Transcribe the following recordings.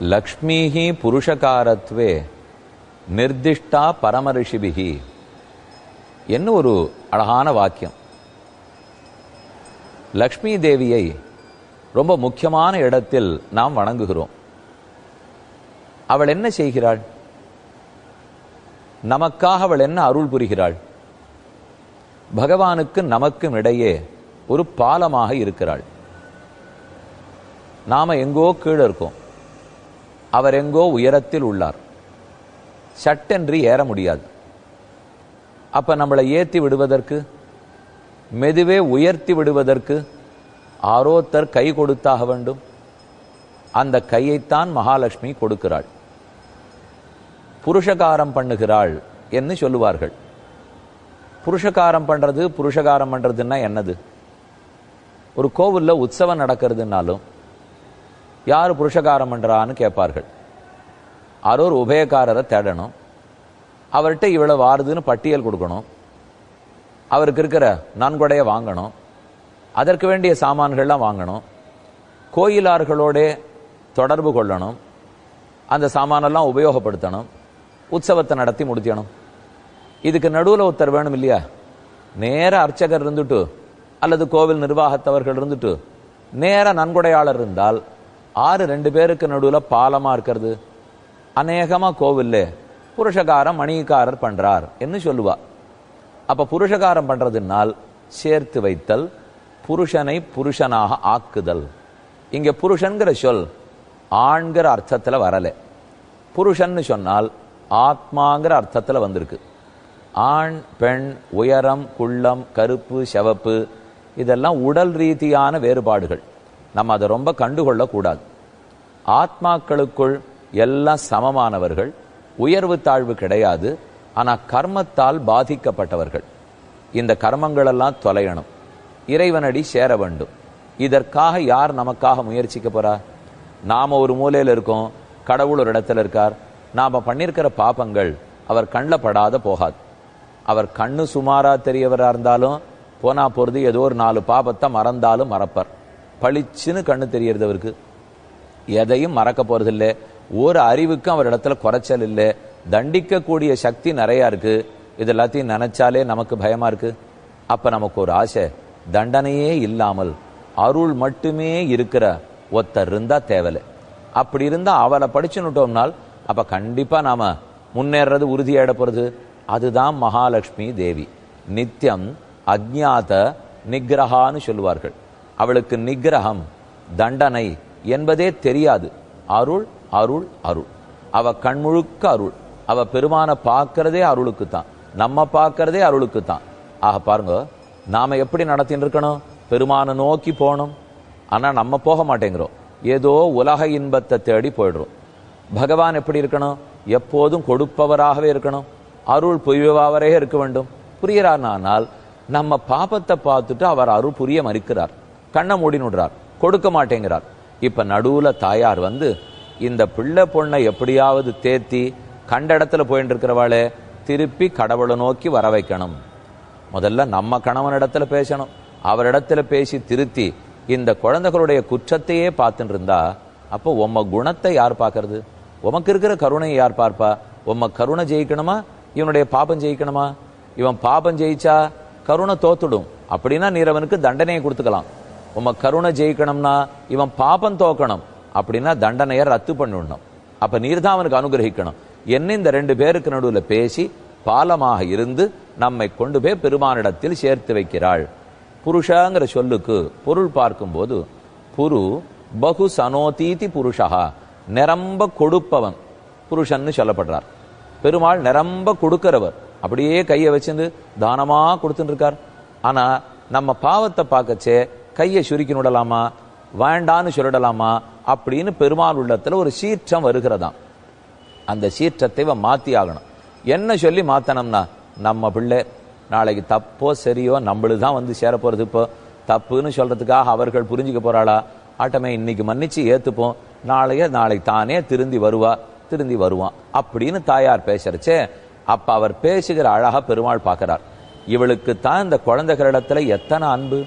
லக்ஷ்மீஹி புருஷகாரத்வே நிர்திஷ்டா பரமரிஷிபிகி என்ன ஒரு அழகான வாக்கியம். லக்ஷ்மி தேவியை ரொம்ப முக்கியமான இடத்தில் நாம் வணங்குகிறோம். அவள் என்ன செய்கிறாள்? நமக்காக அவள் என்ன அருள் புரிகிறாள்? பகவானுக்கு நமக்கும் இடையே ஒரு பாலமாக இருக்கிறாள். நாம எங்கோ கீழே இருக்கோம். அவர் எங்கோ உயரத்தில் உள்ளார். சட்டென்று ஏற முடியாது. அப்ப நம்மளை ஏத்தி விடுவதற்கு மெதுவே உயர்த்தி விடுவதற்கு ஆரோத்தர் கை கொடுத்தாக வேண்டும். அந்த கையைத்தான் மகாலட்சுமி கொடுக்கிறாள். புருஷகாரம் பண்ணுகிறாள் என்று சொல்லுவார்கள். புருஷகாரம் பண்றது புருஷகாரம் பண்றதுன்னா என்னது? ஒரு கோவிலில் உற்சவம் நடக்கிறதுனாலும் யார் புருஷகாரம் பண்ணுறான்னு கேட்பார்கள். யாரோ ஒரு உபயக்காரரை தேடணும். அவர்கிட்ட இவ்வளவு வாருதுன்னு பட்டியல் கொடுக்கணும். அவருக்கு இருக்கிற நன்கொடையை வாங்கணும். அதற்கு வேண்டிய சாமான்கள்லாம் வாங்கணும். கோயிலார்களோட தொடர்பு கொள்ளணும். அந்த சாமானெல்லாம் உபயோகப்படுத்தணும். உற்சவத்தை நடத்தி முடிக்கணும். இதுக்கு நடுவில் ஒருத்தர் வேணும் இல்லையா? நேர அர்ச்சகர் இருந்துட்டு அல்லது கோவில் நிர்வாகத்தவர்கள் இருந்துட்டு நேர நன்கொடையாளர் இருந்தால் ஆறு ரெண்டு பேருக்கு நடுவில் பாலமாக இருக்கிறது. அநேகமாக கோவில்ல புருஷகாரம் மணிகாரர் பண்ணுறார் என்று சொல்லுவா. அப்போ புருஷகாரம் பண்ணுறதுனால் சேர்த்து வைத்தல் புருஷனை புருஷனாக ஆக்குதல். இங்கே புருஷன்கிற சொல் ஆண்கிற அர்த்தத்தில் வரலை. புருஷன்னு சொன்னால் ஆத்மாங்கிற அர்த்தத்தில் வந்திருக்கு. ஆண் பெண் உயரம் குள்ளம் கருப்பு செவப்பு இதெல்லாம் உடல் ரீதியான வேறுபாடுகள். நம்ம அதை ரொம்ப கண்டுகொள்ளக்கூடாது. ஆத்மாக்களுக்குள் எல்லாம் சமமானவர்கள் உயர்வு தாழ்வு கிடையாது ஆனால் கர்மத்தால் பாதிக்கப்பட்டவர்கள். இந்த கர்மங்களெல்லாம் தொலையணும். இறைவனடி சேர வேண்டும். இதற்காக யார் நமக்காக முயற்சிக்க போறா? நாம ஒரு மூலையில் இருக்கோம் கடவுள் ஒரு இடத்துல இருக்கார். நாம பண்ணியிருக்கிற பாபங்கள் அவர் கண்ணில் படாத போகாது. அவர் கண்ணு சுமாராக தெரியவராக இருந்தாலும் போனா போகிறது ஏதோ ஒரு நாலு பாபத்தை மறந்தாலும் மறப்பார். பளிச்சுன்னு கண்ணு தெரியறது அவருக்கு. எதையும் மறக்க போறதில்லை. ஒரு அறிவுக்கும் அவர் இடத்துல குறைச்சல் இல்லை. தண்டிக்கக்கூடிய சக்தி நிறையா இருக்கு. இது எல்லாத்தையும் நினைச்சாலே நமக்கு பயமா இருக்கு. அப்ப நமக்கு ஒரு ஆசை தண்டனையே இல்லாமல் அருள் மட்டுமே இருக்கிற ஒருத்தர் இருந்தா தேவலை அப்படி இருந்தா அவளை படிச்சுனுட்டோம்னால் அப்ப கண்டிப்பா நாம முன்னேறது உறுதியாயிட போறது. அதுதான் மகாலட்சுமி தேவி. நித்தியம் அஜ்ஞாத நிகிரகான்னு சொல்லுவார்கள். அவளுக்கு நிகிரகம் தண்டனை என்பதே தெரியாது. அருள் அருள் அருள். அவ கண்முழுக்க அருள். அவ பெருமானை பார்க்கறதே அருளுக்கு தான். நம்ம பார்க்கறதே அருளுக்கு தான். ஆக பாருங்க நாம எப்படி நடத்தின்னு இருக்கணும்? பெருமானை நோக்கி போகணும். ஆனால் நம்ம போக மாட்டேங்கிறோம். ஏதோ உலக இன்பத்தை தேடி போயிடுறோம். பகவான் எப்படி இருக்கணும்? எப்போதும் கொடுப்பவராகவே இருக்கணும். அருள் புரிவாவரே இருக்க வேண்டும். புரியறானால் நம்ம பாபத்தை பார்த்துட்டு அவர் அருள் புரிய மறுக்கிறார். கண்ணை மூடினுடுறார் கொடுக்க மாட்டேங்கிறார். இப்போ நடுவில் தாயார் வந்து இந்த பிள்ளை பொண்ணை எப்படியாவது தேத்தி கண்ட இடத்துல போயிட்டு இருக்கிறவாளே திருப்பி கடவுளை நோக்கி வர வைக்கணும். முதல்ல நம்ம கணவன் இடத்துல பேசணும். அவரிடத்துல பேசி திருத்தி இந்த குழந்தைகளுடைய குற்றத்தையே பார்த்துட்டு இருந்தா அப்போ உம்ம குணத்தை யார் பார்க்கறது? உமக்கு இருக்கிற கருணையை யார் பார்ப்பா? உம்ம கருணை ஜெயிக்கணுமா? இவனுடைய பாபம் ஜெயிக்கணுமா? இவன் பாபம் ஜெயிச்சா கருணை தோத்துடும். அப்படின்னா நீரவனுக்கு தண்டனையை கொடுத்துக்கலாம். உம்ம கருணை ஜெயிக்கணும்னா இவன் பாபம் தோக்கணும். அப்படின்னா தண்டனையை ரத்து பண்ணிடணும். அப்ப நீர் தான் அவனுக்கு அனுகிரகிக்கணும். என்ன இந்த ரெண்டு பேருக்கு நடுவில் பேசி பாலமாக இருந்து நம்மை கொண்டு போய் பெருமானிடத்தில் சேர்த்து வைக்கிறாள். புருஷங்கிற சொல்லுக்கு பொருள் பார்க்கும்போது புரு பகு சனோதீதி புருஷா நிரம்ப கொடுப்பவன். புருஷன்னு சொல்லப்படுறார். பெருமாள் நிரம்ப கொடுக்கிறவர். அப்படியே கையை வச்சிருந்து தானமாக கொடுத்துட்டு இருக்கார். ஆனால் நம்ம பாவத்தை பார்க்கச்சே கையை சுருக்கி விடலாமா வேண்டான்னு சொல்லிடலாமா அப்படின்னு பெருமாள் உள்ளத்தில் ஒரு சீற்றம் வருகிறதாம் அந்த சீற்றத்தை இவன் மாற்றி ஆகணும். என்ன சொல்லி மாற்றணும்னா நம்ம பிள்ளை நாளைக்கு தப்போ சரியோ நம்மளு தான் வந்து சேர போகிறது இப்போ. தப்புன்னு சொல்கிறதுக்காக அவர்கள் புரிஞ்சுக்க போகிறாளா ஆட்டமே இன்னைக்கு மன்னிச்சு ஏற்றுப்போம் நாளைய நாளைக்கு தானே திருந்தி வருவா திருந்தி வருவான் அப்படின்னு தாயார் பேசுறச்சே அப்போ அவர் பேசுகிற அழகாக பெருமாள் பார்க்குறார். இவளுக்கு தான் இந்த குழந்தைகளிடத்தில் எத்தனை அன்பு?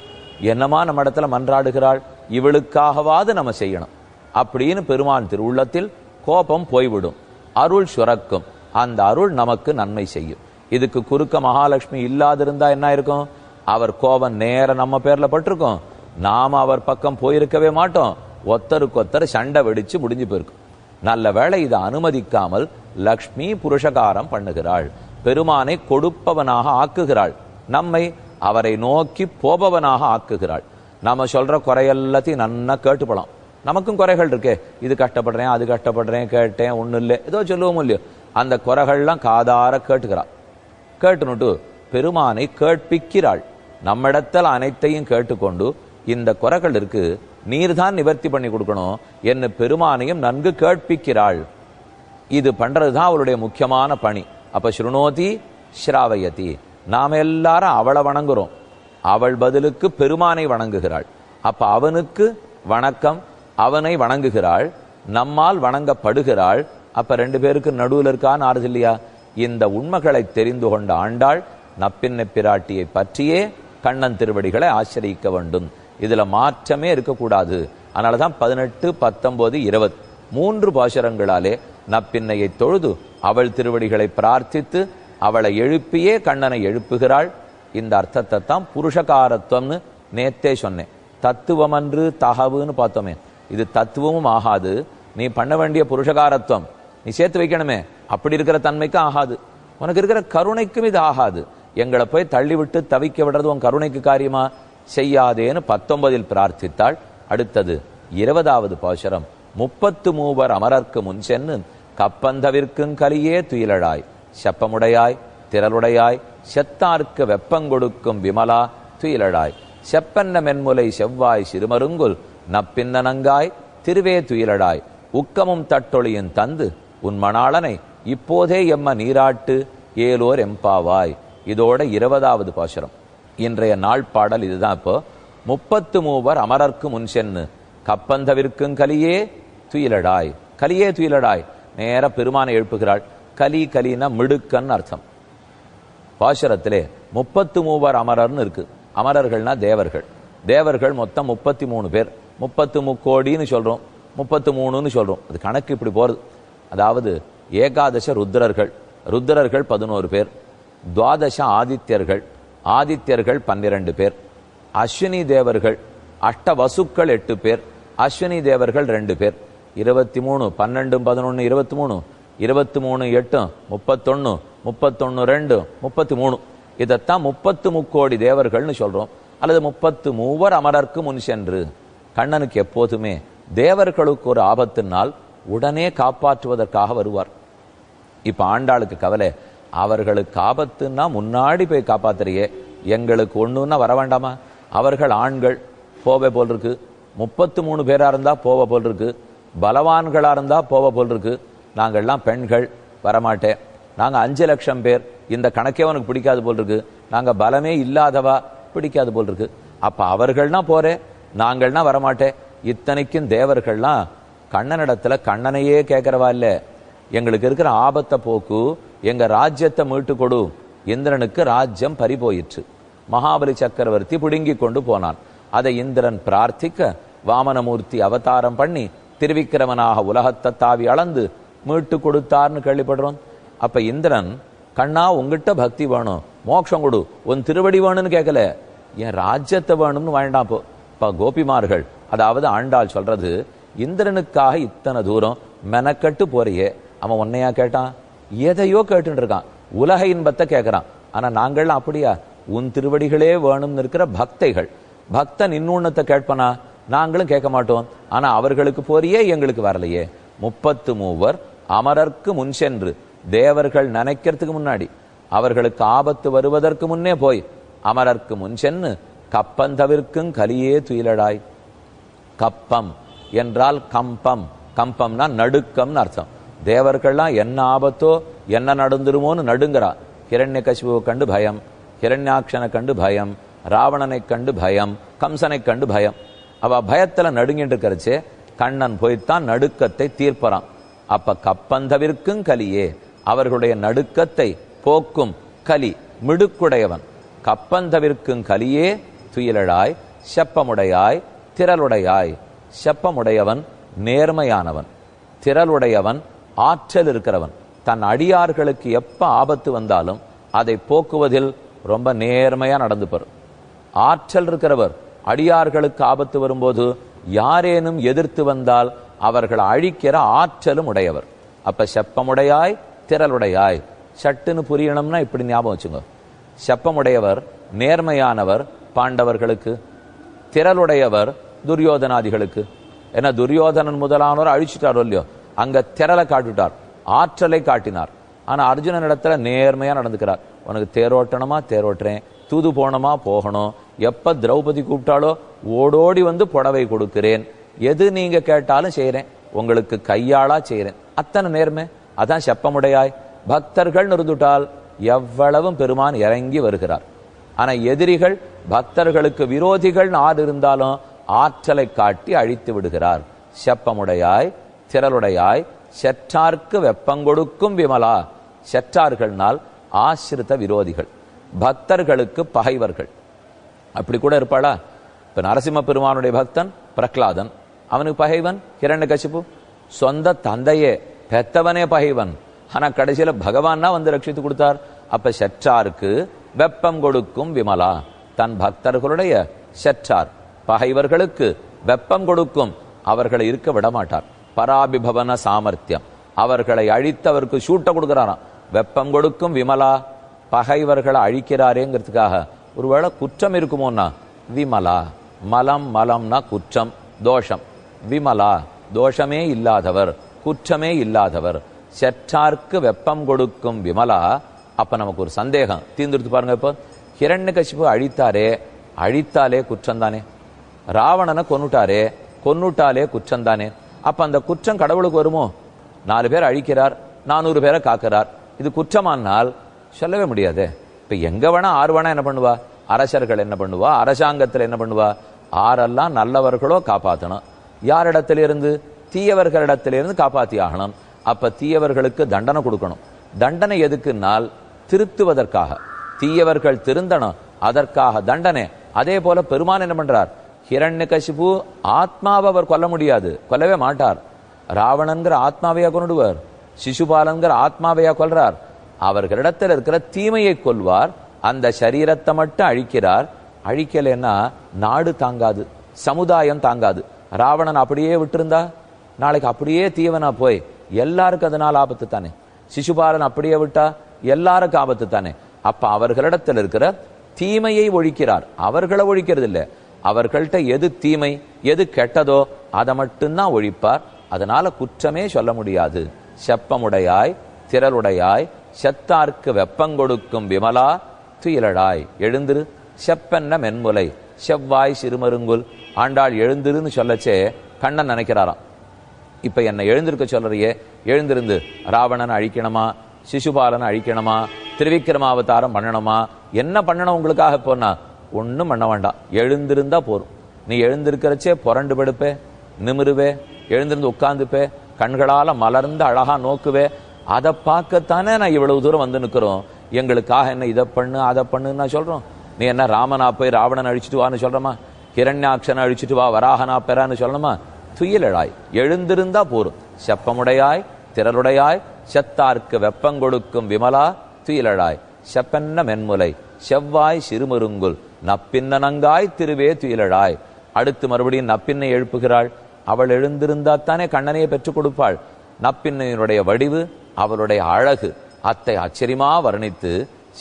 என்னமா நம்ம இடத்துல மன்றாடுகிறாள்? இவளுக்காகவாது நம்ம செய்யணும். அப்படின்னு பெருமான் திருவுள்ளத்தில் கோபம் போய்விடும். அருள் சுரக்கும். அந்த அருள் நமக்கு நன்மை செய்யும். இதுக்கு குறுக்க மகாலட்சுமி இல்லாதிருந்தா என்ன இருக்கும்? அவர் கோபம் நேர நம்ம பேர்ல பட்டிருக்கோம். நாம அவர் பக்கம் போயிருக்கவே மாட்டோம். ஒத்தருக்கொத்தர் சண்டை வெடிச்சு முடிஞ்சு போயிருக்கும். நல்ல வேளை இதை அனுமதிக்காமல் லக்ஷ்மி புருஷகாரம் பண்ணுகிறாள். பெருமானை கொடுப்பவனாக ஆக்குகிறாள். நம்மை அவரை நோக்கி போபவனாக ஆக்குகிறாள். நாம சொல்ற குறையெல்லாத்தையும் நன்னா கேட்டுப்பலாம் நமக்கும் குறைகள் இருக்கே. இது கஷ்டப்படுறேன் அது கஷ்டப்படுறேன் கேட்டேன் ஒன்றும் இல்லை. ஏதோ சொல்லுவோம் இல்லையோ. அந்த குறைகள்லாம் காதார கேட்டுக்கிறாள் கேட்டுனுட்டு பெருமானை கேட்பிக்கிறாள். நம்மிடத்தில் அனைத்தையும் கேட்டுக்கொண்டு இந்த குறைகள் இருக்கு. நீர்தான் நிவர்த்தி பண்ணி கொடுக்கணும். என்ன பெருமானையும் நன்கு கேட்பிக்கிறாள். இது பண்றதுதான் அவளுடைய முக்கியமான பணி. அப்ப ஸ்ருணோதி ஸ்ராவயதி. நாம எல்லாரும் அவளை வணங்குறோம். அவள் பதிலுக்கு பெருமானை வணங்குகிறாள். அப்ப அவனுக்கு வணக்கம் அவனை வணங்குகிறாள் நம்மால் வணங்கப்படுகிறாள். அப்ப ரெண்டு பேருக்கு நடுவில் இருக்கான்னு ஆறுது இல்லையா? இந்த உண்மைகளை தெரிந்து கொண்ட ஆண்டாள் நப்பின்ன பிராட்டியை பற்றியே கண்ணன் திருவடிகளை ஆசிரியிக்க வேண்டும். இதுல மாற்றமே இருக்கக்கூடாது. அதனாலதான் பதினெட்டு பத்தொன்பது இருபது மூன்று பாசுரங்களாலே நப்பின்னையை தொழுது அவள் திருவடிகளை பிரார்த்தித்து அவளை எழுப்பியே கண்ணனை எழுப்புகிறாள். இந்த அர்த்தத்தை தான் புருஷகாரத்துவம்னு நேத்தே சொன்னேன். தத்துவமன்று தகவுன்னு பார்த்தோமே. இது தத்துவமும் ஆகாது. நீ பண்ண வேண்டிய புருஷகாரத்துவம். நீ சேர்த்து வைக்கணுமே. அப்படி இருக்கிற தன்மைக்கும் ஆகாது. உனக்கு இருக்கிற கருணைக்கும் இது ஆகாது. எங்களை போய் தள்ளிவிட்டு தவிக்க விடுறது உன் கருணைக்கு காரியமா? செய்யாதேன்னு பத்தொன்பதில் பிரார்த்தித்தாள். அடுத்தது இருபதாவது பாசுரம். முப்பத்து மூவர் அமரர்க்கு முன் சென்று கப்பந்தவிற்கும் கலியே துயிலழாய். செப்பமுடையாய் திரளுடையாய் செத்தார்க்கு வெப்பங்கொடுக்கும் விமலா துயிலழாய். செப்பன்ன மென்முலை செவ்வாய் சிறுமருங்குல் நப்பின்னனங்காய் திருவே துயிலழாய். உக்கமும் தட்டொளியும் தந்து உன் மணாளனை இப்போதே எம்ம நீராட்டு ஏலோர் எம்பாவாய். இதோட இருபதாவது பாசுரம். இன்றைய நாள் பாடல் இதுதான் இப்போ. முப்பத்து மூவர் அமரர்க்கு முன் சென்னு கப்பந்தவிற்கும் கலியே துயிலடாய் கலியே துயிலடாய் நேர பெருமானை எழுப்புகிறாள். கலி கலினா மிடுக்கன்னு அர்த்தம். பாசுரத்திலே முப்பத்து மூவர் அமரர்னு இருக்கு. அமரர்கள்னா தேவர்கள். தேவர்கள் மொத்தம் முப்பத்தி மூணு பேர். முப்பத்து முக்கோடின்னு சொல்றோம். முப்பத்து மூணுன்னு சொல்றோம். அது கணக்கு இப்படி போறது. அதாவது ஏகாதச ருத்ரர்கள். ருத்ரர்கள் பதினோரு பேர். துவாதச ஆதித்யர்கள். ஆதித்யர்கள் பன்னிரண்டு பேர். அஸ்வினி தேவர்கள் அஷ்ட வசுக்கள் எட்டு பேர். அஸ்வினி தேவர்கள் ரெண்டு பேர். இருபத்தி மூணு பன்னெண்டு பதினொன்று இருபத்தி மூணு இருபத்தி மூணு எட்டு முப்பத்தொன்னு முப்பத்தொன்னு ரெண்டு முப்பத்தி மூணு இதைத்தான் முப்பத்து முக்கோடி தேவர்கள்னு சொல்றோம். அல்லது முப்பத்து மூவர் அமரர்க்கு முன் சென்று கண்ணனுக்கு எப்போதுமே தேவர்களுக்கு ஒரு ஆபத்தினால் உடனே காப்பாற்றுவதற்காக வருவார். இப்ப ஆண்டாளுக்கு கவலை அவர்களுக்கு ஆபத்துன்னா முன்னாடி போய் காப்பாத்துறியே. எங்களுக்கு ஒண்ணுன்னா வர வேண்டாமா? அவர்கள் ஆண்கள் போவே போல் இருக்கு. முப்பத்து மூணு பேரா இருந்தா போவ போல் இருக்கு. பலவான்களா இருந்தா போவ போல் இருக்கு. நாங்கள்லாம் பெண்கள் வரமாட்டேன். நாங்கள் அஞ்சு லட்சம் பேர் இந்த கணக்கே உனக்கு பிடிக்காது போல் இருக்கு நாங்கள் பலமே இல்லாதவா? பிடிக்காது போல் இருக்கு அப்போ அவர்கள்னா போறேன் நாங்கள்னா வரமாட்டேன். இத்தனைக்கும் தேவர்கள்லாம் கண்ணனிடத்துல கண்ணனையே கேட்கறவா இல்லை. எங்களுக்கு இருக்கிற ஆபத்தை போக்கு எங்கள் ராஜ்யத்தை மீட்டு கொடு. இந்திரனுக்கு ராஜ்யம் பறிபோயிற்று. மகாபலி சக்கரவர்த்தி பிடுங்கி கொண்டு போனான். அதை இந்திரன் பிரார்த்திக்க வாமனமூர்த்தி அவதாரம் பண்ணி திருவிக்கிரமனாக உலகத்தை தாவி அளந்து மீட்டு கொடுத்தார்னு கேள்விப்படுறோம். அப்ப இந்திரன் கண்ணா உங்ககிட்ட பக்தி வேணும். மோட்சம் கொடு. உன் திருவடி வேணும்னு கேட்கல என் ராஜ்யத்தை வேணும்னு வேண்டாம் போ. இப்போ கோபிமார்கள் அதாவது ஆண்டாள் சொல்றது இந்திரனுக்காக இத்தனை தூரம் மெனக்கட்டு போறியே. அவன் உன்னையா கேட்டான்? எதையோ கேட்டுட்டு இருக்கான். உலக இன்பத்தை கேட்கறான் ஆனா நாங்கள்லாம் அப்படியா? உன் திருவடிகளே வேணும்னு இருக்கிற பக்தைகள். பக்தன் இன்னொன்னத்தை கேட்பனா? நாங்களும் கேட்க மாட்டோம். ஆனா அவர்களுக்கு போறியே எங்களுக்கு வரலையே. முப்பத்து மூவர் அமரர்க்கு முன் சென்று தேவர்கள் நினைக்கிறதுக்கு முன்னாடி அவர்களுக்கு ஆபத்து வருவதற்கு முன்னே போய் அமரர்க்கு முன் சென்று கப்பந்தவிற்கும் கலியே துயிலடாய். கப்பம் என்றால் கம்பம். கம்பம்னா நடுக்கம்னு அர்த்தம். தேவர்கள்லாம் என்ன ஆபத்தோ என்ன நடந்துருமோன்னு நடுங்கிறா. ஹிரண்ய கசிபுவை கண்டு பயம் ஹிரண்யாட்சனை கண்டு பயம் ராவணனை கண்டு பயம் கம்சனை கண்டு பயம். அவ பயத்துல நடுங்கிட்டு இருக்கிறச்சே கண்ணன் போய்த்தான் நடுக்கத்தை தீர்ப்பறான். அப்ப கப்பந்தவிற்கும் கலியே அவர்களுடைய நடுக்கத்தை போக்கும் கலி மிடுக்குடையவன். கப்பந்தவிற்கும் கலியே துயிலழாய் செப்பமுடையாய் திரளுடையாய். செப்பமுடையவன் நேர்மையானவன். திரளுடையவன் ஆற்றல் இருக்கிறவன். தன் அடியார்களுக்கு எப்ப ஆபத்து வந்தாலும் அதை போக்குவதில் ரொம்ப நேர்மையா நடந்துப்பார். ஆற்றல் இருக்கிறவர் அடியார்களுக்கு ஆபத்து வரும்போது யாரேனும் எதிர்த்து வந்தால் அவர்கள் அழிக்கிற ஆற்றலும் உடையவர். அப்ப செப்பமுடையாய் திரளுடையாய். சட்டுன்னு புரியணும்னா இப்படி ஞாபகம் வச்சுங்க செப்பமுடையவர் நேர்மையானவர் பாண்டவர்களுக்கு. திரளுடையவர் துரியோதனாதிகளுக்கு. ஏன்னா துரியோதனன் முதலானவர் அழிச்சிட்டாரோ இல்லையோ? அங்க திரளை காட்டுட்டார் ஆற்றலை காட்டினார். ஆனா அர்ஜுனன் இடத்துல நேர்மையா நடந்துக்கிறார். உனக்கு தேரோட்டணுமா? தேரோட்டுறேன். தூது போனோமா போகணும். எப்ப திரௌபதி கூப்பிட்டாலோ ஓடோடி வந்து புடவை கொடுக்கிறேன். எது நீங்க கேட்டாலும் செய்யறேன் உங்களுக்கு கையாளா செய்யறேன் அத்தனை நேர்மை அதான் செப்பமுடையாய். பக்தர்கள் இருந்துட்டால் எவ்வளவும் பெருமான் இறங்கி வருகிறார். ஆனா எதிரிகள் பக்தர்களுக்கு விரோதிகள் ஆறு இருந்தாலும் ஆற்றலை காட்டி அழித்து விடுகிறார். செப்பமுடையாய் திரளுடையாய் செற்றார்க்கு வெப்பங்கொடுக்கும் விமலா. செற்றார்கள்னால் ஆசிரித விரோதிகள். பக்தர்களுக்கு பகைவர்கள். அப்படி கூட இருப்பாளா? இப்ப நரசிம்ம பெருமானுடைய பக்தன் பிரகலாதன். அவனுக்கு பகைவன்? ஹிரண்யகசிபு சொந்த தந்தையே பெத்தவனே பகைவன். ஆனா கடைசியில பகவான் வந்து ரட்சித்து கொடுத்தார். அப்ப செற்றாருக்கு வெப்பம் கொடுக்கும் விமலா. தன் பக்தர்களுடைய செற்றார். பகைவர்களுக்கு வெப்பம் கொடுக்கும். அவர்களை இருக்க விடமாட்டார். பராபிபவன சாமர்த்தியம். அவர்களை அழித்தவருக்கு சூட்ட கொடுக்கிறாராம். வெப்பம் கொடுக்கும் விமலா பகைவர்களை அழிக்கிறாரேங்கிறதுக்காக ஒருவேளை குற்றம் இருக்குமோன்னா விமலா மலம் மலம்னா குற்றம் தோஷம். விமலா தோஷமே இல்லாதவர் குற்றமே இல்லாதவர். செற்றார்க்கு வெப்பம் கொடுக்கும் விமலா அப்ப நமக்கு ஒரு சந்தேகம். தீர்ந்துடுத்து பாருங்க இப்போ. ஹிரண்யகசிபு அழித்தாரே அழித்தாலே குற்றம் தானே ராவணனை கொன்னுட்டாரே கொன்னுட்டாலே குற்றம் தானே அப்ப அந்த குற்றம் கடவுளுக்கு வருமோ? நாலு பேர் அழிக்கிறார் நானூறு பேரை காக்கிறார். இது குற்றமானால் சொல்லவே முடியாதே. இப்ப எங்க வேணா ஆறு வேணா என்ன பண்ணுவா? அரசர்கள் என்ன பண்ணுவா? அரசாங்கத்தில் என்ன பண்ணுவா? ஆரெல்லாம் நல்லவர்களோ காப்பாற்றணும் யாரிடத்திலிருந்து? தீயவர்களிடத்திலிருந்து காப்பாற்றி ஆகணும். அப்ப தீயவர்களுக்கு தண்டனை கொடுக்கணும். தண்டனை எதுக்குன்னால் திருத்துவதற்காக. தீயவர்கள் திருந்தணும். அதற்காக தண்டனை. அதே போல பெருமான் என்ன பண்றார்? ஹிரண்யகசிபு ஆத்மாவை அவர் கொல்ல முடியாது. கொல்லவே மாட்டார். ராவணன்கிற ஆத்மாவையா கொண்டுடுவார் சிசுபாலன்கிற ஆத்மாவையா கொல்றார். அவர்களிடத்தில் இருக்கிற தீமையை கொள்வார் அந்த சரீரத்தை மட்டும் அழிக்கிறார். அழிக்கலைன்னா நாடு தாங்காது சமுதாயம் தாங்காது. ராவணன் அப்படியே விட்டுருந்தா நாளைக்கு அப்படியே தீவனா போய் எல்லாருக்கும் அதனால் ஆபத்து தானே. சிசுபாலன் அப்படியே விட்டா எல்லாருக்கும் ஆபத்து தானே. அப்ப அவர்களிடத்தில் இருக்கிற தீமையை ஒழிக்கிறார். அவர்களை ஒழிக்கிறது இல்லை அவர்கள்ட்ட எது தீமை எது கெட்டதோ அதை மட்டும்தான் ஒழிப்பார். அதனால குற்றமே சொல்ல முடியாது. செப்பமுடையாய் திரளுடையாய் செத்தார்க்கு வெப்பங்கொடுக்கும் விமலா துயிலடாய். எழுந்திரு செப்பென்ன மென்முலை செவ்வாய் சிறுமருங்குல். ஆண்டாள் எழுந்திருன்னு சொல்லச்சே கண்ணன் நினைக்கிறாராம். இப்ப என்னை எழுந்திருக்க சொல்றியே எழுந்திருந்து ராவணன் அழிக்கணுமா சிசுபாலனை அழிக்கணுமா திருவிக்கிரமாவதாரம் பண்ணணுமா என்ன பண்ணணும் உங்களுக்காக போனா ஒன்றும் பண்ண வேண்டாம். எழுந்திருந்தா போரும். நீ எழுந்திருக்கிறச்சே புரண்டு படுப்பே நிமிருவே எழுந்திருந்து உட்காந்துப்பே கண்களால் மலர்ந்து அழகா நோக்குவே அதை பார்க்கத்தானே நான் இவ்வளவு தூரம் வந்து நிற்கிறோம் எங்களுக்காக என்ன இதை பண்ணு அதை பண்ணுன்னு நான் சொல்கிறோம் நீ என்ன ராமனா போய் ராவணன் அழிச்சிட்டு வான்னு சொல்கிறோமா ஹிரண்யாட்சனை அழிச்சிட்டு வா வராகனா பெறான்னு சொல்லணுமா? துயிலழாய் எழுந்திருந்தா போரும். செப்பமுடையாய் திரளுடையாய் செத்தார்க்கு வெப்பங்கொடுக்கும் விமலா துயிலழாய். செப்பென்ன மென்முலை செவ்வாய் சிறுமருங்குல் நப்பின்னனங்காய் திருவே துயிலழாய். அடுத்து மறுபடியும் நப்பின்னை எழுப்புகிறாள். அவள் எழுந்திருந்தா தானே பெற்றுக் கொடுப்பாள். நப்பின்னையினுடைய வடிவு அவளுடைய அழகு அத்தை ஆச்சரியமா வர்ணித்து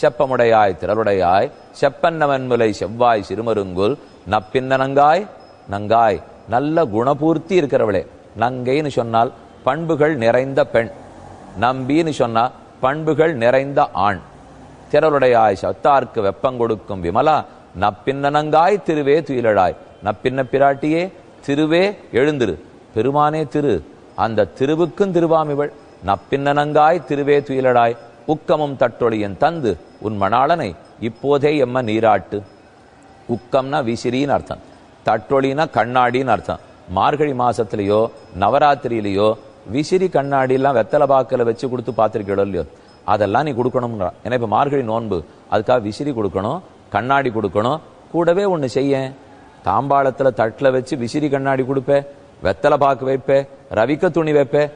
செப்பமுடையாய் திரளுடையாய் செப்பன்னவன்முலை செவ்வாய் சிறுமருங்குல் நப்பின்னனங்காய் நங்காய் நல்ல குணபூர்த்தி இருக்கிறவளே நங்கைன்னு சொன்னால் பண்புகள் நிறைந்த பெண் நம்பின்னு சொன்னா பண்புகள் நிறைந்த ஆண். திரளுடையாய் சத்தார்க்கு வெப்பம் கொடுக்கும் விமலா நப்பின்னனங்காய் திருவே துயிலழாய் நப்பின்ன பிராட்டியே திருவே எழுந்திரு பெருமானே திரு அந்த திருவுக்கும் திருவாமிவள் நப்பின்னனங்காய் திருவே துயிலடாய் உக்கமும் தட்டொழியன் தந்து உன் மணாளனை இப்போதே எம்ம நீராட்டு. உக்கம்னா விசிறின்னு அர்த்தம். தட்டொழினா கண்ணாடின்னு அர்த்தம். மார்கழி மாசத்திலேயோ நவராத்திரியிலேயோ விசிறி கண்ணாடிலாம் வெத்தலை பாக்கில் வச்சு கொடுத்து பார்த்துருக்கீடோ இல்லையோ? அதெல்லாம் நீ கொடுக்கணும்ன்றா ஏன்னா இப்போ மார்கழி நோன்பு. அதுக்காக விசிறி கொடுக்கணும் கண்ணாடி கொடுக்கணும். கூடவே ஒன்று செய்ய. தாம்பாளத்தில் தட்டில் வச்சு விசிறி கண்ணாடி கொடுப்பேன் வெத்தலை பாக்கு வைப்பேன் ரவிக்க துணி வைப்பேன்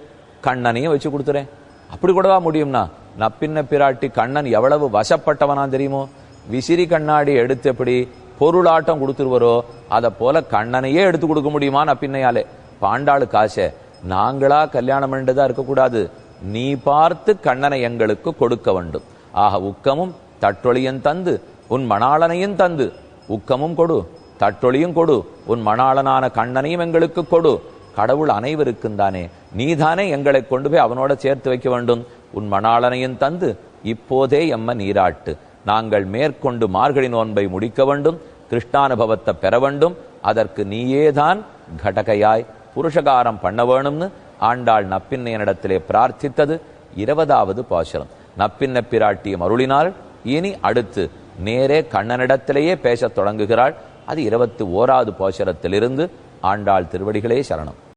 கண்ணனையும் வச்சு கொடுத்துறேன். அப்படி கூடவா முடியும்னா? நப்பின்ன பிராட்டி கண்ணன் எவ்வளவு வசப்பட்டவனா தெரியுமோ? விசிறி கண்ணாடி எடுத்து எப்படி பொருளாட்டம் கொடுத்துருவரோ அதை போல கண்ணனையே எடுத்து கொடுக்க முடியுமா நப்பின்னையாலே பாண்டாளு ஆசை நாங்களா கல்யாணம் பண்ணிட்டுதான் இருக்கக்கூடாது. நீ பார்த்து கண்ணனை எங்களுக்கு கொடுக்க வேண்டும். ஆக உக்கமும் தட்டொழியும் தந்து உன் மணாளனையும் தந்து. உக்கமும் கொடு தட்டொழியும் கொடு உன் மணாளனான கண்ணனையும் எங்களுக்கு கொடு. கடவுள் அனைவருக்கும் தானே. நீதானே எங்களை கொண்டு போய் அவனோட சேர்த்து வைக்க வேண்டும். உன் மணாளனையும் தந்து இப்போதே எம்ம நீராட்டு. நாங்கள் மேற்கொண்டு மார்கழி நோன்பை முடிக்க வேண்டும். கிருஷ்ணானுபவத்தை பெற வேண்டும். அதற்கு நீயேதான் கடகையாய் புருஷகாரம் பண்ண வேணும்னு ஆண்டாள் நப்பின்னையனிடத்திலே பிரார்த்தித்தது இருபதாவது பாசுரம். நப்பின்ன பிராட்டிய அருளினால் இனி அடுத்து நேரே கண்ணனிடத்திலேயே பேசத் தொடங்குகிறாள். அது இருபத்தி ஓராவது பாசுரத்திலிருந்து ஆண்டாள் திருவடிகளே சரணம்.